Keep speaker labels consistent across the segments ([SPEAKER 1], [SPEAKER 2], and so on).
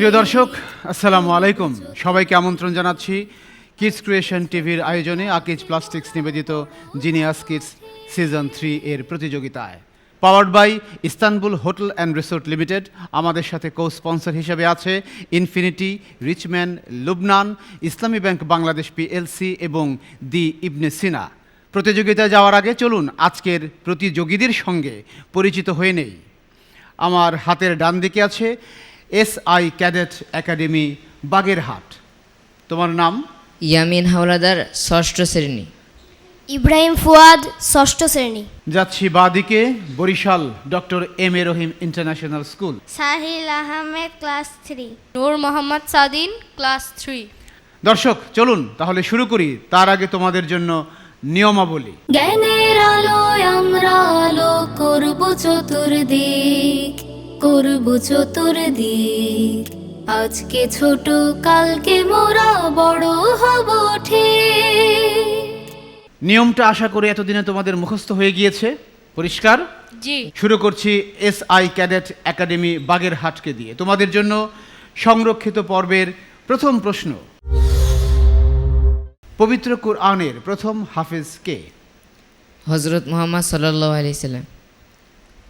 [SPEAKER 1] প্রিয় দর্শক, আসসালামু আলাইকুম। সবাইকে আমন্ত্রণ জানাচ্ছি কিডস ক্রিয়েশন টিভির আয়োজনে আকিজ প্লাস্টিক্স নিবেদিত জিনিয়াস কিডস সিজন থ্রি এর প্রতিযোগিতায়। Powered by Istanbul hotel and resort limited আমাদের সাথে কো স্পন্সর হিসেবে আছে ইনফিনিটি রিচম্যান লুবনান ইসলামী ব্যাংক বাংলাদেশ পিএলসি এবং দি ইবনে সিনা প্রতিযোগিতায় যাওয়ার আগে চলুন আজকের প্রতিযোগীদের সঙ্গে পরিচিত হয়ে নেই। আমার হাতের ডান দিকে আছে S I cadet academy Bagerhat তোমার নাম?
[SPEAKER 2] ইয়ামিন হাওলাদার ষষ্ঠ শ্রেণি।
[SPEAKER 3] ইব্রাহিম ফুয়াদ ষষ্ঠ শ্রেণি।
[SPEAKER 1] যাচ্ছি বাদিকে Barishal doctor M A Rahim international school.
[SPEAKER 3] Sahil Ahmed class three.
[SPEAKER 4] Noor Mohammad Sadin class three.
[SPEAKER 1] দর্শক চলুন তাহলে শুরু করি। তার আগে তোমাদের জন্য নিয়মাবলী।
[SPEAKER 5] জ্ঞানের আলোয় আমরা আলো করব চতুর্দিক। করব চতুর্দিক। আজকে ছোট কালকে মোরা বড় হব ঠিক।
[SPEAKER 1] নিয়মটা আশা করি এতদিনে তোমাদের মুখস্থ হয়ে গিয়েছে? পরিষ্কার?
[SPEAKER 4] জি।
[SPEAKER 1] শুরু করছি এস আই ক্যাডেট একাডেমি বাগেরহাটকে দিয়ে। তোমাদের জন্য সংরক্ষিত পর্বের প্রথম প্রশ্ন। পবিত্র কুরআনের প্রথম হাফেজ কে?
[SPEAKER 2] হজরত মোহাম্মদ সাল্লাহ আলি সাল্লাম।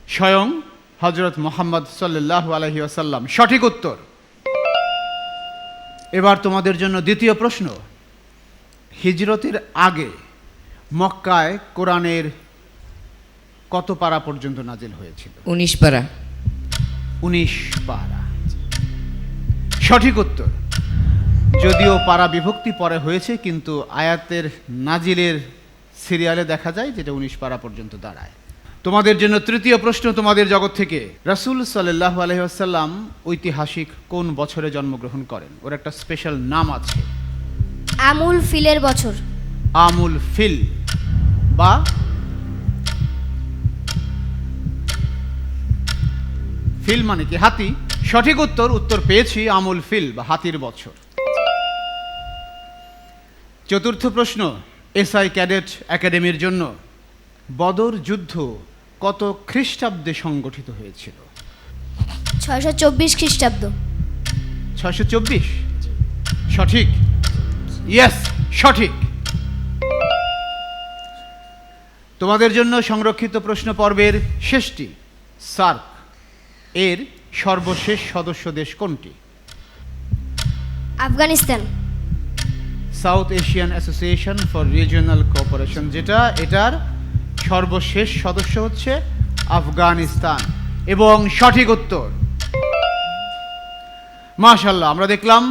[SPEAKER 1] স্বয়ং হজরত মোহাম্মদ সাল্লাহ আলহি আসাল্লাম সঠিক উত্তর। এবার তোমাদের জন্য দ্বিতীয় প্রশ্ন। হিজরতের আগে মক্কায় কোরআনের কত পারা পর্যন্ত নাজিল হয়েছিল?
[SPEAKER 2] উনিশ পারা।
[SPEAKER 1] উনিশ পারা। সঠিক উত্তর। যদিও পারা বিভক্তি পরে হয়েছে কিন্তু আয়াতের নাজিলের সিরিয়ালে দেখা যায় যেটা উনিশ পারা পর্যন্ত দাঁড়ায়। তোমাদের জন্য তৃতীয় প্রশ্ন তোমাদের জগৎ থেকে। রাসূল সাল্লাহ আলহিহাসাল্লাম ঐতিহাসিক কোন বছরে জন্মগ্রহণ করেন? ওর একটা স্পেশাল নাম আছে।
[SPEAKER 3] আমুল ফিলের বছর।
[SPEAKER 1] আমুল ফিল বা ফিল মানে কি? হাতি। সঠিক উত্তর উত্তর পেয়েছি আমুল ফিল বা হাতির বছর। চতুর্থ প্রশ্ন এসআই ক্যাডেট একাডেমির জন্য বদর যুদ্ধ কত খ্রিস্টাব্দে সংগঠিত হয়েছিল?
[SPEAKER 3] ছয়শো চব্বিশ খ্রিস্টাব্দ।
[SPEAKER 1] ছয়শো চব্বিশ? সঠিক? ইয়েস সঠিক। তোমাদের জন্য সংরক্ষিত প্রশ্ন পর্বের শেষটি সার্ক। এর সর্বশেষ সদস্য দেশ কোনটি?
[SPEAKER 3] Afghanistan.
[SPEAKER 1] South Asian association for regional cooperation যেটা এটার সর্বশেষ সদস্য হচ্ছে আফগানিস্তান। এবং সঠিক উত্তর। মাশাল্লাহ আমরা দেখলাম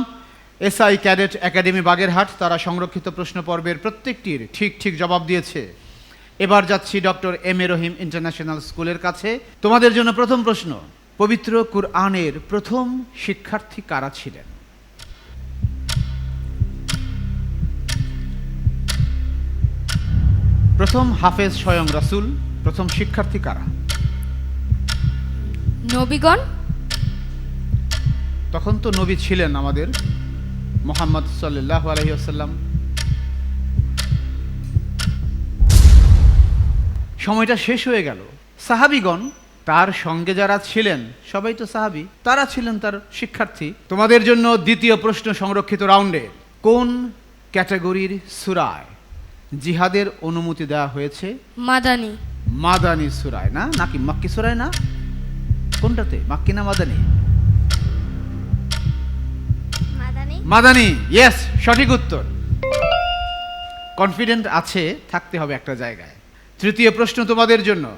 [SPEAKER 1] এসআই ক্যাডেট একাডেমি বাগেরহাট, তারা সংরক্ষিত প্রশ্ন পর্বের প্রত্যেকটির ঠিক ঠিক জবাব দিয়েছে। এবার যাচ্ছি doctor M A Rahim international স্কুলের কাছে। তোমাদের জন্য প্রথম প্রশ্ন, পবিত্র কুরআনের প্রথম শিক্ষার্থী কারা ছিলেন? প্রথম হাফেজ স্বয়ং রাসূল প্রথম শিক্ষার্থী কারা?
[SPEAKER 4] নবীগণ?
[SPEAKER 1] তখন তো নবী ছিলেন আমাদের মোহাম্মদ সাল্লাহ আলহি আসাল্লাম সময়টা শেষ হয়ে গেল। সাহাবিগণ তার সঙ্গে যারা ছিলেন সবাই তো সাহাবি তারা ছিলেন তার শিক্ষার্থী। তোমাদের জন্য দ্বিতীয় প্রশ্ন সংরক্ষিত রাউন্ডে কোন ক্যাটাগরির সুরায়? জিহাদের অনুমতি দেওয়া হয়েছে।
[SPEAKER 4] মাদানি।
[SPEAKER 1] মাদানি সুরায় না? নাকি মাক্কি সুরায় না? কোনটাতে? মাক্কি না মাদানি?
[SPEAKER 3] মাদানি।
[SPEAKER 1] ইয়েস সঠিক উত্তর। কনফিডেন্ট আছে থাকতে হবে একটা জায়গায়। তৃতীয় প্রশ্ন তোমাদের জন্য।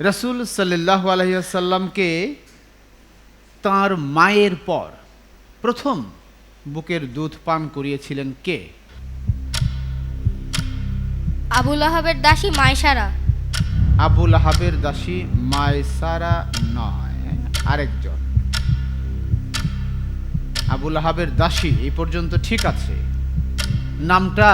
[SPEAKER 1] রসুল সাল্লাহ আলহিসাল্লামকে তার মায়ের পর প্রথম বুকের দুধ পান করিয়েছিলেন কে?
[SPEAKER 4] আবুল আহাবের দাসী মাইশারা
[SPEAKER 1] আবুল আহাবের দাসী মায়সারা নয়, আরেকজন। আবুল আহাবের দাসী, এই পর্যন্ত ঠিক আছে। নামটা?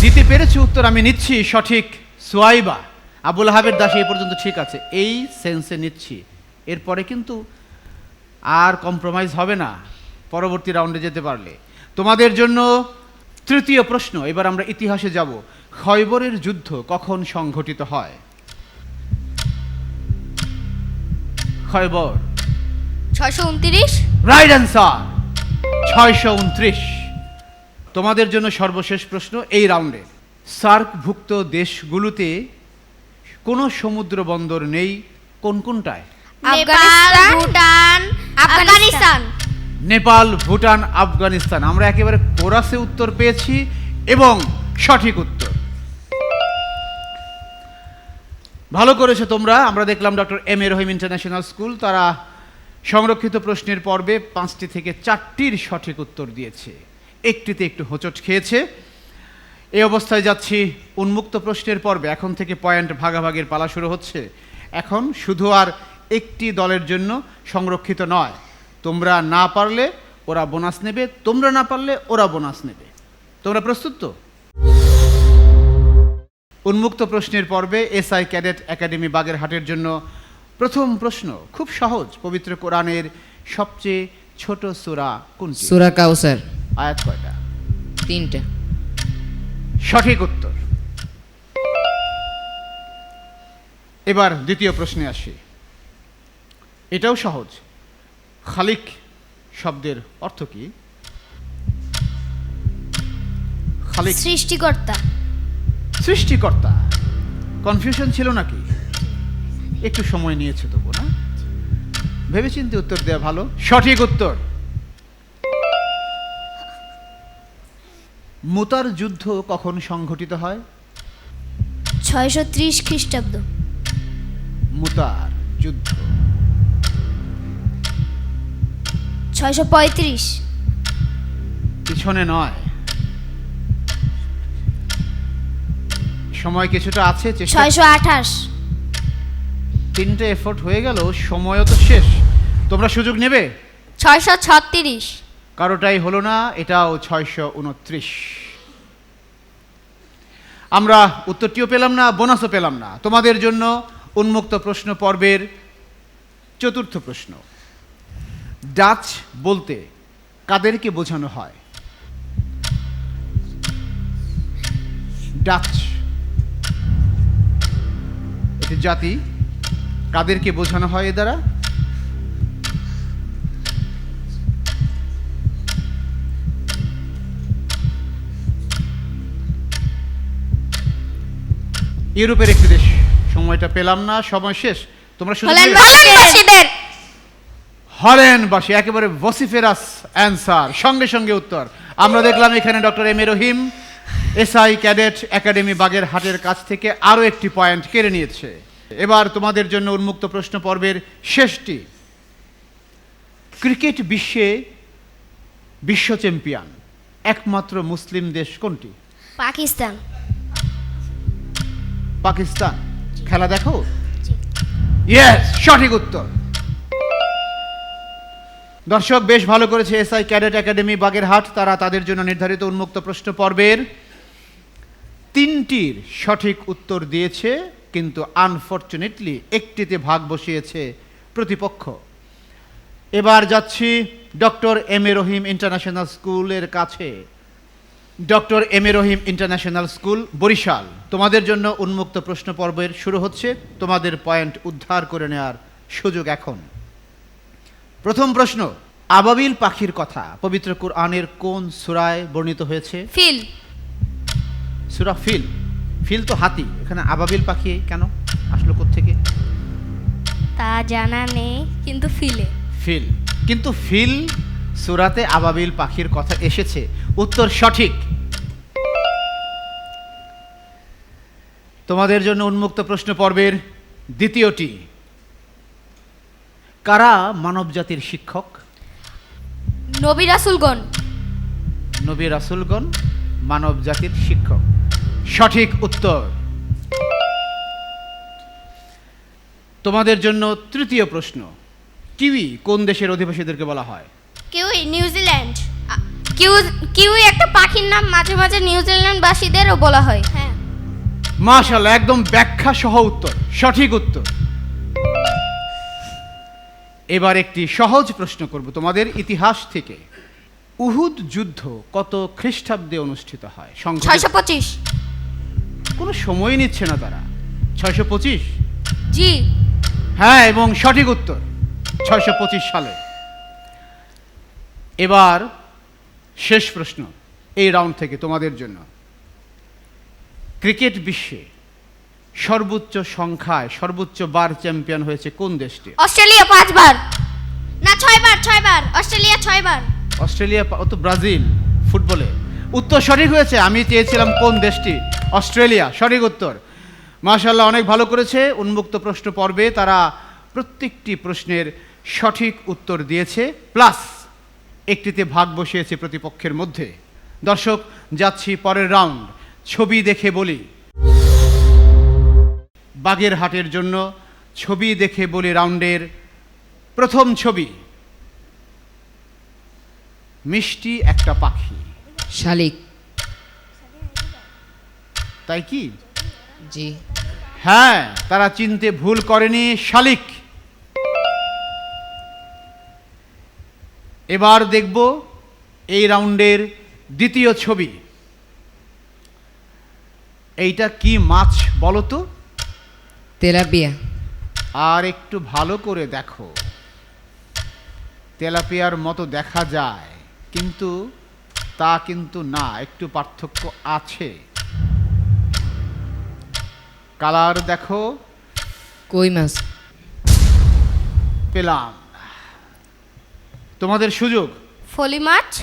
[SPEAKER 1] দিতে পেরেছি উত্তর আমি নিচ্ছি, সঠিক সোয়াইবা। আবুল আহাবের দাসী, এই পর্যন্ত ঠিক আছে। এই সেন্সে নিচ্ছি। এরপরে কিন্তু আর কম্প্রোমাইজ হবে না, পরবর্তী রাউন্ডে যেতে পারলে। তোমাদের জন্য তৃতীয় প্রশ্ন। এবার আমরা ইতিহাসে যাব। খয়বরের যুদ্ধ কখন সংঘটিত হয়? খয়বর
[SPEAKER 4] ছয়শো উনত্রিশ?
[SPEAKER 1] রাইট অ্যান্সার ছয়শো উনত্রিশ। তোমাদের জন্য সর্বশেষ প্রশ্ন এই রাউন্ডে। সার্কভুক্ত দেশগুলোতে কোনো সমুদ্র বন্দর নেই। কোন কোনটায়?
[SPEAKER 3] আফগানিস্তান। ভুটান আফগানিস্তান।
[SPEAKER 1] নেপাল, ভুটান, আফগানিস্তান। আমরা একেবারে কোরাসে উত্তর পেয়েছি এবং সঠিক উত্তর। ভালো করেছ তোমরা। আমরা দেখলাম doctor M A Rahim international school. তারা সংরক্ষিত প্রশ্নের পর্বে পাঁচটি থেকে চারটির সঠিক উত্তর দিয়েছে। একটিতে একটু হোঁচট খেয়েছে। এই অবস্থায় যাচ্ছি উন্মুক্ত প্রশ্নের পর্বে। এখন থেকে পয়েন্ট ভাগাভাগির পালা শুরু হচ্ছে। এখন শুধু আর একটি দলের জন্য সংরক্ষিত নয়। তোমরা না পারলে ওরা বোনাস নেবে তোমরা না পারলে ওরা বোনাস নেবে। তোমরা প্রস্তুত তো? উন্মুক্ত প্রশ্নের পর্বে এসআই ক্যাডেট একাডেমি বাগেরহাটের জন্য প্রথম প্রশ্ন খুব সহজ পবিত্র কোরআনের সবচেয়ে ছোট সূরা কোন
[SPEAKER 2] সুরা কাউসার
[SPEAKER 1] আয়াত কয়টা?
[SPEAKER 2] তিনটা।
[SPEAKER 1] সঠিক উত্তর। এবার দ্বিতীয় প্রশ্নে আসি। এটাও সহজ। খালিক শব্দের অর্থ কি? খালিক।
[SPEAKER 3] সৃষ্টিকর্তা।
[SPEAKER 1] সৃষ্টিকর্তা। কনফিউশন ছিল নাকি? একটু সময় নিয়েছে তবু না? ভেবেচিন্তে উত্তর দেওয়া ভালো। সঠিক উত্তর। মুতার যুদ্ধ কখন সংঘটিত হয়?
[SPEAKER 3] ছয়শো ত্রিশ খ্রিস্টাব্দ।
[SPEAKER 1] মুতার যুদ্ধ।
[SPEAKER 3] ছয়শো পঁয়ত্রিশ।
[SPEAKER 1] পিছনে নয়। সময় কিছুটা আছে
[SPEAKER 3] ছয়শো আঠাশ।
[SPEAKER 1] তিনটে এফোর্ট হয়ে গেল সময়ও তো শেষ। তোমরা সুযোগ নেবে?
[SPEAKER 4] ছয়শো ছত্রিশ।
[SPEAKER 1] কারোটাই হলো না এটাও ছয়শো উনত্রিশ। আমরা উত্তরটিও পেলাম না বোনাসও পেলাম না। তোমাদের জন্য উন্মুক্ত প্রশ্ন পর্বের চতুর্থ প্রশ্ন। ডাচ বলতে কাদেরকে বোঝানো হয় ডাচ এটি জাতি কাদেরকে বোঝানো হয় এ দ্বারা ইউরোপের একটি দেশ সময়টা পেলাম না সময় শেষ তোমরা শুধু হল্যান্ডবাসী একেবারে ভসিফেরাস অ্যান্সার সঙ্গে সঙ্গে উত্তর। আমরা দেখলাম এখানে doctor M A Rahim S I cadet academy বাগের হাটের কাছ থেকে আরও একটি পয়েন্ট কেড়ে নিয়েছে। এবার তোমাদের জন্য উন্মুক্ত প্রশ্ন পর্বের শেষটি। ক্রিকেট বিশ্বে বিশ্ব চ্যাম্পিয়ন একমাত্র মুসলিম দেশ কোনটি?
[SPEAKER 3] পাকিস্তান।
[SPEAKER 1] পাকিস্তান। খেলা দেখো? ইয়েস সঠিক উত্তর। দর্শক, বেশ ভালো করেছে এসআই ক্যাডেট একাডেমি বাগেরহাট। তারা তাদের জন্য নির্ধারিত উন্মুক্ত প্রশ্ন পর্বের তিনটির সঠিক উত্তর দিয়েছে, কিন্তু আনফর্চুনেটলি একটিতে ভাগ বসিয়েছে প্রতিপক্ষ। এবার যাচ্ছি doctor M A Rahim international স্কুলের কাছে। Doctor M A Rahim international school, Barishal. তোমাদের জন্য উন্মুক্ত প্রশ্ন পর্বের শুরু হচ্ছে। তোমাদের পয়েন্ট উদ্ধার করে নেওয়ার সুযোগ এখন। প্রথম প্রশ্ন আবাবিল পাখির কথা পবিত্র কোরআনের কোন সুরায় বর্ণিত হয়েছে?
[SPEAKER 4] ফিল।
[SPEAKER 1] সূরা ফিল। ফিল তো হাতি এখানে আবাবিল পাখি কেন? আসলো থেকে
[SPEAKER 4] তা জানা নেই কিন্তু ফিলে।
[SPEAKER 1] ফিল। কিন্তু ফিল সুরাতে আবাবিল পাখির কথা এসেছে। উত্তর সঠিক। তোমাদের জন্য উন্মুক্ত প্রশ্ন পর্বের দ্বিতীয়টি। কারা মানব জাতির শিক্ষক?
[SPEAKER 4] নবী রাসুলগণ।
[SPEAKER 1] নবী রাসুলগণ মানব জাতির শিক্ষক। সঠিক উত্তর। তোমাদের জন্য তৃতীয় প্রশ্ন কিউই কোন দেশের অধিবাসীদেরকে বলা হয়?
[SPEAKER 3] কিউই নিউজিল্যান্ড
[SPEAKER 4] কিউ কিউই একটা পাখির নাম মাঝে মাঝে নিউজিল্যান্ডবাসীদেরও বলা হয়
[SPEAKER 3] হ্যাঁ।
[SPEAKER 1] মাশাল্লাহ একদম ব্যাখ্যা সহ উত্তর সঠিক উত্তর। এবার একটি সহজ প্রশ্ন করব তোমাদের ইতিহাস থেকে। উহুদ যুদ্ধ কত খ্রিস্টাব্দে অনুষ্ঠিত হয়?
[SPEAKER 4] ছয়শো পঁচিশ।
[SPEAKER 1] কোনো সময় নিচ্ছে না তারা। ছয়শো পঁচিশ?
[SPEAKER 4] জি।
[SPEAKER 1] হ্যাঁ এবং সঠিক উত্তর ছয়শো পঁচিশ সালে। এবার শেষ প্রশ্ন এই রাউন্ড থেকে তোমাদের জন্য। ক্রিকেট বিশ্বে সর্বোচ্চ সংখ্যায় সর্বোচ্চ বার চ্যাম্পিয়ন হয়েছে কোন দেশটি?
[SPEAKER 3] অস্ট্রেলিয়া পাঁচবার। না ছয়বার ছয়বার। অস্ট্রেলিয়া ছয়বার।
[SPEAKER 1] অস্ট্রেলিয়া ও তো ব্রাজিল ফুটবলে। উত্তর সঠিক হয়েছে আমি চেয়েছিলাম কোন দেশটি? অস্ট্রেলিয়া সঠিক উত্তর। মাশাল্লাহ অনেক ভালো করেছে। উন্মুক্ত প্রশ্ন পর্বে তারা প্রত্যেকটি প্রশ্নের সঠিক উত্তর দিয়েছে প্লাস একটিতে ভাগ বসিয়েছে প্রতিপক্ষের মধ্যে। দর্শক যাচ্ছি পরের রাউন্ড। ছবি দেখে বলি। বাগের হাটের জন্য ছবি দেখে বলি রাউন্ডের প্রথম ছবি। মিষ্টি একটা পাখি।
[SPEAKER 2] শালিক।
[SPEAKER 1] তাই কি?
[SPEAKER 2] জি।
[SPEAKER 1] হ্যাঁ তারা চিনতে ভুল করেনি শালিক। এবার দেখব এই রাউন্ডের দ্বিতীয় ছবি। এইটা কি মাছ বলো তো?
[SPEAKER 2] তেলাপিয়া।
[SPEAKER 1] আর একটু ভালো করে দেখো। তেলাপিয়ার মতো দেখা যায় কিন্তু তা কিন্তু না একটু পার্থক্য আছে। কালার দেখো।
[SPEAKER 2] কই মাছ?
[SPEAKER 1] পেলাম। তোমাদের সুযোগ?
[SPEAKER 3] ফলি মাছ?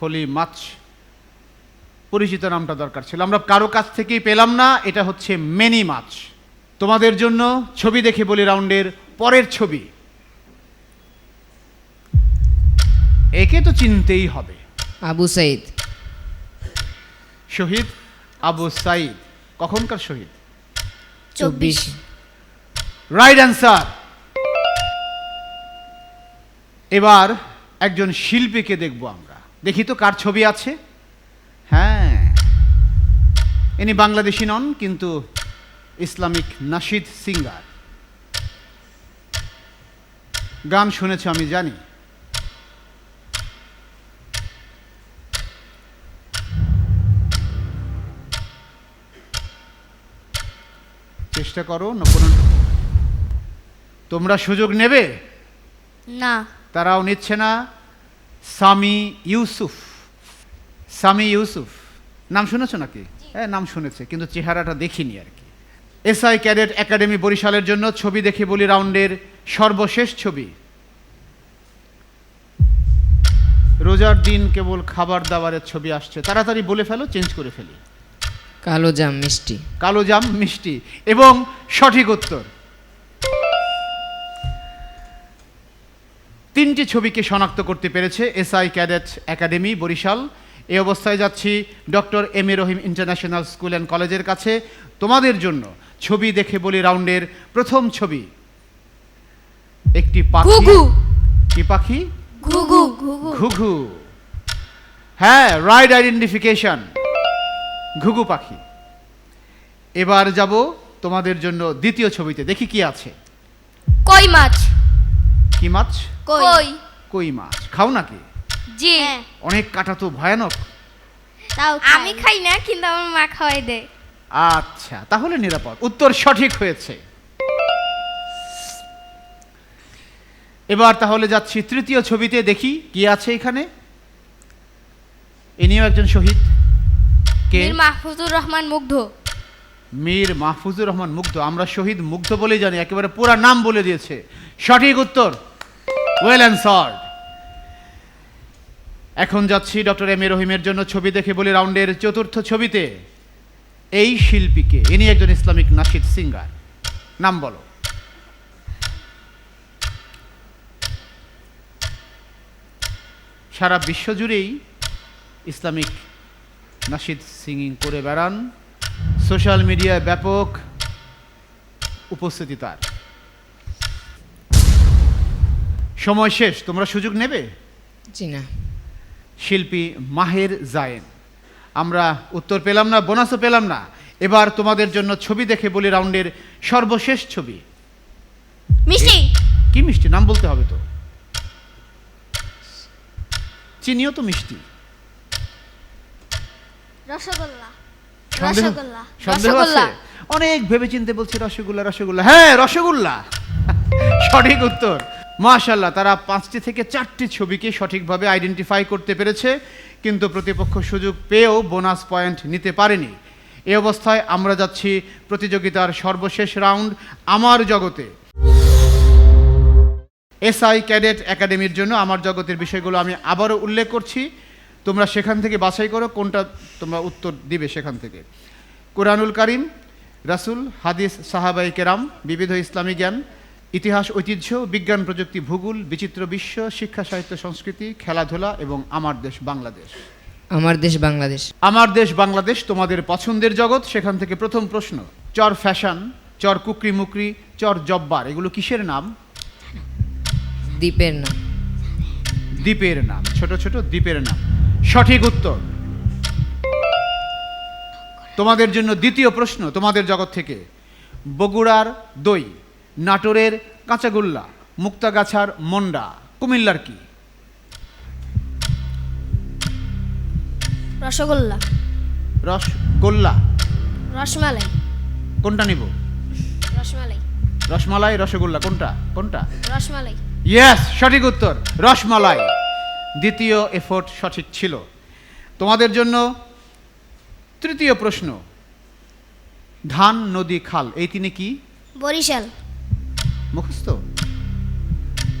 [SPEAKER 1] ফলি মাছ। পরিচিত নামটা দরকার ছিল। আমরা কারও কাছ থেকেই পেলাম না এটা হচ্ছে মেনি মাছ। তোমাদের জন্য ছবি দেখে বলি রাউন্ডের পরের ছবি। একে তো চিনতেই হবে।
[SPEAKER 2] আবু সাইদ।
[SPEAKER 1] শহীদ আবু সাইদ। কখনকার শহীদ?
[SPEAKER 2] চব্বিশ।
[SPEAKER 1] রাইট অ্যান্সার এবার একজন শিল্পীকে দেখব আমরা। দেখি তো কার ছবি আছে। হ্যাঁ। ইনি বাংলাদেশি নন কিন্তু ইসলামিক নাশিদ সিঙ্গার। গান শুনেছ আমি জানি। চেষ্টা করো না কোনো তোমরা সুযোগ নেবে?
[SPEAKER 3] না।
[SPEAKER 1] তারাও নিচ্ছে না। সামি ইউসুফ। সামি ইউসুফ। নাম শুনেছো নাকি? হ্যাঁ নাম শুনেছে কিন্তু চেহারাটা দেখিনি আর কি। এসআই ক্যাডেট একাডেমি বরিশালের জন্য ছবি দেখে বলি রাউন্ডের সর্বশেষ ছবি। রোজার দিন কেবল খাবার দাবারের ছবি আসছে। তাড়াতাড়ি বলে ফেলো চেঞ্জ করে ফেলি।
[SPEAKER 2] কালো জাম মিষ্টি।
[SPEAKER 1] কালো জাম মিষ্টি এবং সঠিক উত্তর। তিনটি ছবিকে শনাক্ত করতে পেরেছে এসআই ক্যাডেট একাডেমি বরিশাল। এই অবস্থায় যাচ্ছি doctor M A Rahim international school and কলেজের কাছে। তোমাদের জন্য ছবি দেখে বলি রাউন্ডের প্রথম ছবি। একটি পাখি।
[SPEAKER 3] ঘুঘু।
[SPEAKER 1] কি পাখি?
[SPEAKER 3] ঘুঘু ঘুঘু।
[SPEAKER 1] ঘুঘু। হ্যাঁ রাইট আইডেন্টিফিকেশন ঘুঘু পাখি। এবার যাব তোমাদের জন্য দ্বিতীয় ছবিতে। দেখি কি আছে।
[SPEAKER 3] কই মাছ?
[SPEAKER 1] কি মাছ?
[SPEAKER 3] কই।
[SPEAKER 1] কই। মাছ? খাও নাকি?
[SPEAKER 4] জি।
[SPEAKER 1] অনেক কাটা তো ভয়ানক।
[SPEAKER 3] তাও
[SPEAKER 4] আমি খাই না কিন্তু আমার মা খাওয়াই দেয়।
[SPEAKER 1] আচ্ছা তাহলে নিরাপদ। উত্তর সঠিক হয়েছে। এবার তাহলে যাচ্ছি তৃতীয় ছবিতে দেখি কি আছে এখানে। ইনিও একজন শহীদ। কে?
[SPEAKER 4] মীর মাহফুজুর রহমান মুগ্ধ।
[SPEAKER 1] মীর মাহফুজুর রহমান মুগ্ধ। আমরা শহীদ মুগ্ধ বলেই জানি একেবারে পুরা নাম বলে দিয়েছে। সঠিক উত্তর ওয়েল অ্যান্সার্ড এখন যাচ্ছি ডক্টর এম এ রহিমের জন্য ছবি দেখে বলি রাউন্ডের চতুর্থ ছবিতে। এই শিল্পীকে ইনি একজন ইসলামিক নাশিদ সিঙ্গার। নাম বলো। সারা বিশ্ব জুড়েই ইসলামিক নাশিদ সিঙ্গিং করে বেড়ান। সোশ্যাল মিডিয়ায় ব্যাপক উপস্থিতি তার। সময় শেষ তোমরা সুযোগ নেবে?
[SPEAKER 2] জি না।
[SPEAKER 1] শিল্পী মাহের জায়েন। আমরা উত্তর পেলাম না বোনাসও পেলাম না। এবার তোমাদের জন্য ছবি দেখে বলি রাউন্ডের সর্বশেষ ছবি।
[SPEAKER 3] মিষ্টি!
[SPEAKER 1] কি মিষ্টি? নাম বলতে হবে তো। চিনিও তো মিষ্টি।
[SPEAKER 3] রসগোল্লা। রসগোল্লা।
[SPEAKER 1] সন্দেহ আছে? অনেক ভেবে চিনতে বলছে রসগোল্লা রসগোল্লা। হ্যাঁ রসগোল্লা। সঠিক উত্তর। মাশাল্লাহ তারা পাঁচটি থেকে চারটি ছবিকে সঠিকভাবে আইডেন্টিফাই করতে পেরেছে। কিন্তু প্রতিপক্ষ সুযোগ পেয়েও বোনাস পয়েন্ট নিতে পারেনি। এ অবস্থায় আমরা যাচ্ছি প্রতিযোগিতার সর্বশেষ রাউন্ড আমার জগতে। এসআই ক্যাডেট একাডেমির জন্য আমার জগতের বিষয়গুলো আমি আবারও উল্লেখ করছি। তোমরা সেখান থেকে বাছাই করো, কোনটা তোমরা উত্তর দিবে সেখান থেকে। কোরআনুল কারিম, রাসুল, হাদিস সাহাবাই কেরাম, বিবিধ ইসলামী জ্ঞান ইতিহাস ঐতিহ্য বিজ্ঞান প্রযুক্তি ভূগোল বিচিত্র বিশ্ব শিক্ষা সাহিত্য সংস্কৃতি খেলাধুলা এবং আমার দেশ বাংলাদেশ।
[SPEAKER 2] আমার দেশ বাংলাদেশ।
[SPEAKER 1] আমার দেশ বাংলাদেশ তোমাদের পছন্দের জগৎ সেখান থেকে প্রথম প্রশ্ন চর ফ্যাশন চর কুকরি মুকরি চর জব্বার এগুলো কিসের নাম?
[SPEAKER 2] দ্বীপের নাম।
[SPEAKER 1] দ্বীপের নাম ছোট ছোট দ্বীপের নাম। সঠিক উত্তর। তোমাদের জন্য দ্বিতীয় প্রশ্ন তোমাদের জগৎ থেকে। বগুড়ার দই। নাটোরের কাঁচাগোল্লা মুক্তাগাছার মন্ডা কুমিল্লার কি?
[SPEAKER 3] রসগোল্লা।
[SPEAKER 1] রসগোল্লা।
[SPEAKER 3] রসমালাই।
[SPEAKER 1] কোনটা নিব?
[SPEAKER 3] রসমালাই।
[SPEAKER 1] রসমালাই রসগোল্লা কোনটা? কোনটা?
[SPEAKER 3] রসমালাই।
[SPEAKER 1] ইয়েস সঠিক উত্তর রসমালাই। দ্বিতীয় এফোর্ট সঠিক ছিল। তোমাদের জন্য তৃতীয় প্রশ্ন। ধান নদী খাল এই তিনি কি?
[SPEAKER 3] বরিশাল।
[SPEAKER 1] মুখস্থ?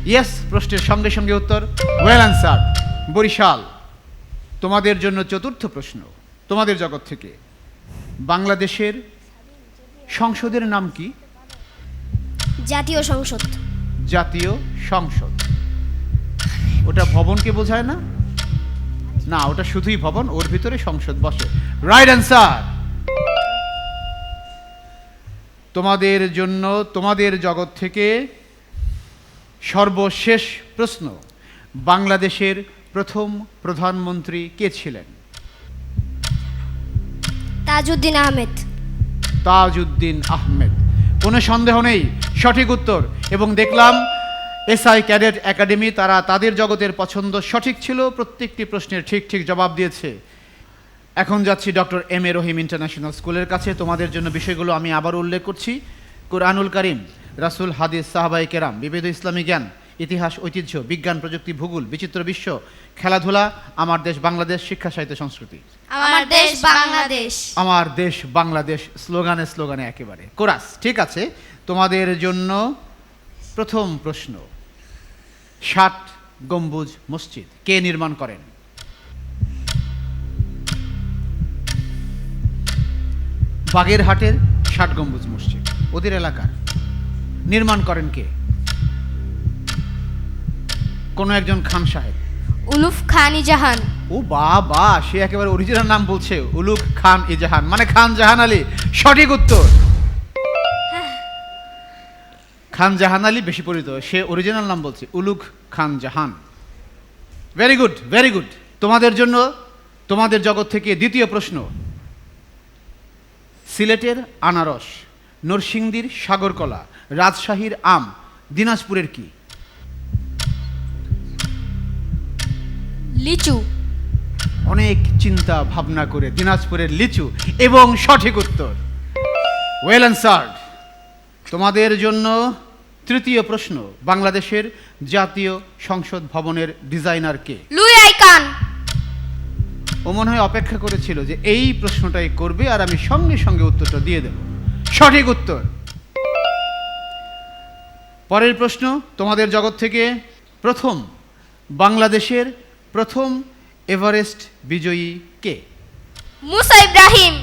[SPEAKER 1] ইয়েস প্রশ্নের সঙ্গে সঙ্গে উত্তর। ওয়েল অ্যান্সার বরিশাল তোমাদের জন্য চতুর্থ প্রশ্ন। তোমাদের জগৎ থেকে। বাংলাদেশের সংসদের নাম কি?
[SPEAKER 3] জাতীয় সংসদ।
[SPEAKER 1] জাতীয় সংসদ। ওটা ভবনকে বোঝায় না? না ওটা শুধুই ভবন ওর ভিতরে সংসদ বসে। রাইট অ্যান্সার তোমাদের জন্য তোমাদের জগৎ থেকে সর্বশেষ প্রশ্ন বাংলাদেশের প্রথম প্রধানমন্ত্রী কে ছিলেন?
[SPEAKER 3] তাজউদ্দিন আহমেদ।
[SPEAKER 1] তাজউদ্দিন আহমেদ। কোনো সন্দেহ নেই সঠিক উত্তর। এবং দেখলাম এসআই ক্যাডেট একাডেমি তারা তাদের জগতের পছন্দ সঠিক ছিল প্রত্যেকটি প্রশ্নের ঠিক ঠিক জবাব দিয়েছে। এখন যাচ্ছি doctor M A Rahim international স্কুলের কাছে। তোমাদের জন্য বিষয়গুলো আমি আবার উল্লেখ করছি। কোরআনুল করিম রাসূল হাদিস সাহাবাই কেরাম বিবিধ ইসলামী জ্ঞান ইতিহাস ঐতিহ্য বিজ্ঞান প্রযুক্তি ভূগোল বিচিত্র বিশ্ব খেলাধুলা আমার দেশ বাংলাদেশ শিক্ষা সাহিত্য সংস্কৃতি।
[SPEAKER 4] আমার দেশ বাংলাদেশ।
[SPEAKER 1] আমার দেশ বাংলাদেশ স্লোগানে স্লোগানে একেবারে। কোরাস ঠিক আছে? তোমাদের জন্য প্রথম প্রশ্ন। ষাট গম্বুজ মসজিদ কে নির্মাণ করেন? বাগেরহাটের ষাট গম্বুজ মসজিদ ওদের এলাকার। নির্মাণ করেন কে? কোনো একজন খান সাহেব।
[SPEAKER 4] উলুফ খান জাহান।
[SPEAKER 1] ও বাবা সে একেবারে অরিজিনাল নাম বলছে। উলুফ খান ইজাহান মানে খান জাহান আলী। সঠিক উত্তর। খান জাহান আলী বেশি পরিচিত। সে অরিজিনাল নাম বলছে Uluk Khan Jahan. Very good very good তোমাদের জন্য তোমাদের জগৎ থেকে দ্বিতীয় প্রশ্ন। সিলেটের আনারস নরসিংদীর সাগরকলা রাজশাহীর আম দিনাজপুরের কি?
[SPEAKER 3] লিচু।
[SPEAKER 1] অনেক চিন্তা ভাবনা করে দিনাজপুরের লিচু এবং সঠিক উত্তর। ওয়েল অ্যান্সার্ড তোমাদের জন্য তৃতীয় প্রশ্ন বাংলাদেশের জাতীয় সংসদ ভবনের designer K?
[SPEAKER 4] Louis I Kahn.
[SPEAKER 1] ও মনে হয় অপেক্ষা করেছিল যে এই প্রশ্নটাই করবে আর আমি সঙ্গে সঙ্গে উত্তরটা দিয়ে দেব। সঠিক উত্তর। পরের প্রশ্ন তোমাদের জগৎ থেকে প্রথম বাংলাদেশের প্রথম এভারেস্ট বিজয়ী কে?
[SPEAKER 4] মুসা ইব্রাহিম।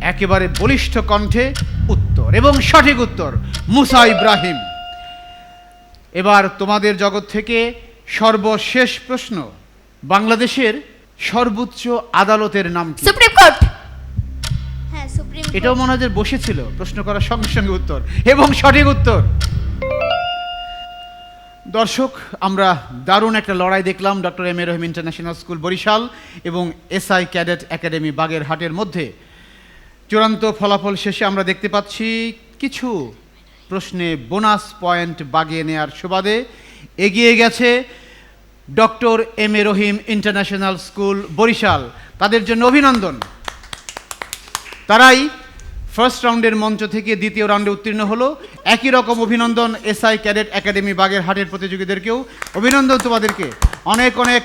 [SPEAKER 1] একেবারে বলিষ্ঠ কণ্ঠে উত্তর এবং সঠিক উত্তর মুসা ইব্রাহিম। এবার তোমাদের জগৎ থেকে সর্বশেষ প্রশ্ন। বাংলাদেশের সর্বোচ্চ আদালতের নাম কি?
[SPEAKER 4] Supreme court.
[SPEAKER 3] হ্যাঁ সুপ্রিম
[SPEAKER 1] এটাও মনে হয় বসেছিল। প্রশ্ন করার সঙ্গে সঙ্গে উত্তর। এবং সঠিক উত্তর। দর্শক আমরা দারুণ একটা লড়াই দেখলাম doctor M A Rahim international school Barishal এবং এসআই ক্যাডেট একাডেমি বাগের হাটের মধ্যে। চূড়ান্ত ফলাফল শেষে আমরা দেখতে পাচ্ছি কিছু প্রশ্নে বোনাস পয়েন্ট বাগিয়ে নেয়ার সুবাদে এগিয়ে গেছে doctor M A Rahim international school, Barishal. তাদের জন্য অভিনন্দন। তারাই ফার্স্ট রাউন্ডের মঞ্চ থেকে দ্বিতীয় রাউন্ডে উত্তীর্ণ হলো। একই রকম অভিনন্দন এসআই ক্যাডেট একাডেমি বাগের হাটের প্রতিযোগীদেরকেও। অভিনন্দন তোমাদেরকে। অনেক অনেক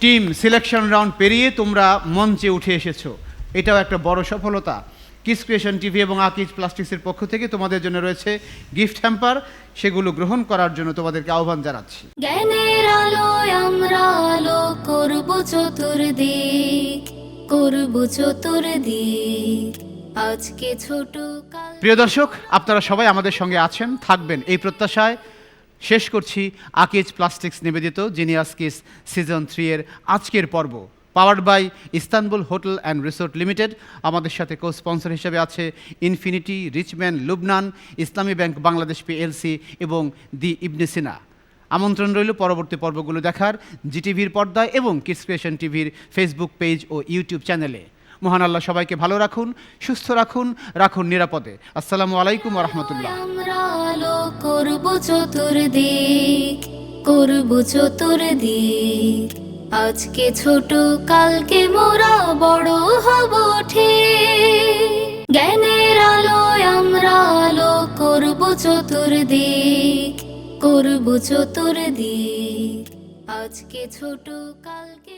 [SPEAKER 1] টিম সিলেকশন রাউন্ড পেরিয়ে তোমরা মঞ্চে উঠে এসেছ। এটাও একটা বড় সফলতা। কিস ক্রিয়েশন টিভি এবং আকিজ প্লাস্টিক্সের পক্ষ থেকে তোমাদের জন্য রয়েছে গিফট হ্যাম্পার সেগুলো গ্রহণ করার জন্য তোমাদেরকে আহ্বান জানাচ্ছি।
[SPEAKER 5] জ্ঞানের আলোয় আমরা আলো করব চতুর্দিক করব চতুর্দিক। আজকে ছোট
[SPEAKER 1] প্রিয় দর্শক আপনারা সবাই আমাদের সঙ্গে আছেন থাকবেন এই প্রত্যাশায়। শেষ করছি আকিজ প্লাস্টিক্স নিবেদিত জিনিয়াস কিস সিজন থ্রি এর আজকের পর্ব। Powered by Istanbul hotel and resort limited. আমাদের সাথে কো স্পন্সর হিসেবে আছে ইনফিনিটি রিচম্যান লুবনান, ইসলামী ব্যাংক বাংলাদেশ পিএলসি এবং দি ইবনে সিনা। আমন্ত্রণ রইল পরবর্তী পর্বগুলো দেখার জিটিভির পর্দায় এবং কিডস ক্রিয়েশন টিভির ফেসবুক পেজ ও ইউটিউব চ্যানেলে। মহান আল্লাহ সবাইকে ভালো রাখুন, সুস্থ রাখুন রাখুন নিরাপদে। আসসালামু আলাইকুম রহমতুল্লাহ।
[SPEAKER 5] করব চতুর্দিক করব চতুর্দিক। আজকে ছোট, কালকে মোরা বড় হব ঠিক। জ্ঞানের আলোয় আমরা আলো করব চতুর্দিক করব চতুর্দিক। আজকে ছোট, কালকে